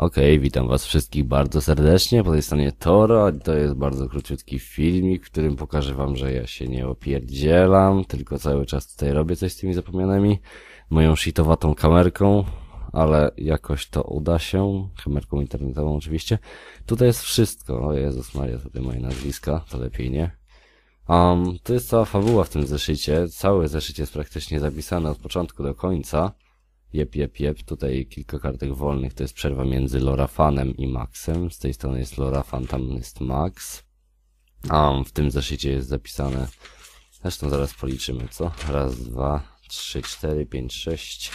Okej, witam was wszystkich bardzo serdecznie, po tej stronie Toro, to jest bardzo króciutki filmik, w którym pokażę wam, że ja się nie opierdzielam, tylko cały czas tutaj robię coś z tymi zapomnianymi, moją shitowatą kamerką, ale jakoś to uda się, kamerką internetową oczywiście. Tutaj jest wszystko, o Jezus Maria, tutaj moje nazwiska, to lepiej nie. Um, to jest cała fabuła w tym zeszycie, całe zeszycie jest praktycznie zapisane od początku do końca. Jep, jep, jep. Tutaj kilka kartek wolnych. To jest przerwa między Lorafanem i Maxem. Z tej strony jest Lorafan, tam jest Max. A w tym zeszycie jest zapisane. Zresztą zaraz policzymy, co? Raz, dwa, trzy, cztery, pięć, sześć,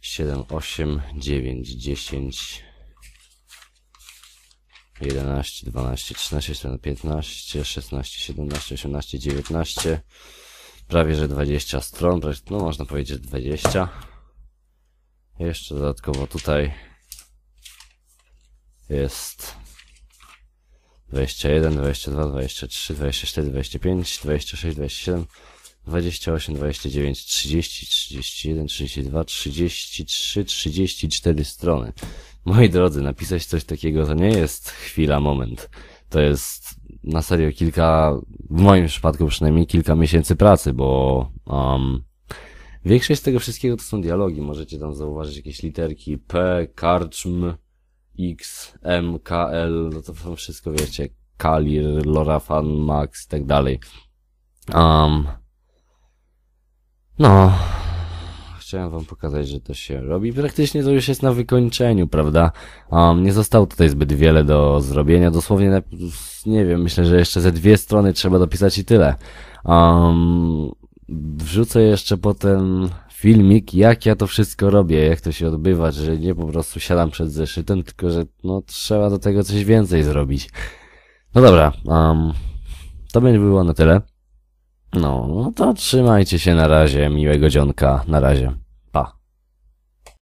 siedem, osiem, dziewięć, dziesięć, jedenaście, dwanaście, trzynaście, piętnaście, szesnaście, siedemnaście, osiemnaście, dziewiętnaście. Prawie, że dwadzieścia stron. No, można powiedzieć, dwadzieścia. Jeszcze dodatkowo tutaj jest 21, 22, 23, 24, 25, 26, 27, 28, 29, 30, 31, 32, 33, 34 strony. Moi drodzy, napisać coś takiego to nie jest chwila, moment. To jest na serio kilka, w moim przypadku przynajmniej kilka miesięcy pracy, bo um, Większość z tego wszystkiego to są dialogi. Możecie tam zauważyć jakieś literki P, karczm, X, M, K, L, no to są wszystko, wiecie, Kalir, Lorafan, Max i tak dalej. Um, no, chciałem wam pokazać, że to się robi. Praktycznie to już jest na wykończeniu, prawda? Um, nie zostało tutaj zbyt wiele do zrobienia. Dosłownie, na, nie wiem, myślę, że jeszcze ze dwie strony trzeba dopisać i tyle. Um, wrzucę jeszcze potem filmik, jak ja to wszystko robię, jak to się odbywa, że nie po prostu siadam przed zeszytem, tylko że no trzeba do tego coś więcej zrobić. No dobra, um, to będzie było na tyle. No, no to trzymajcie się na razie, miłego dzionka, na razie.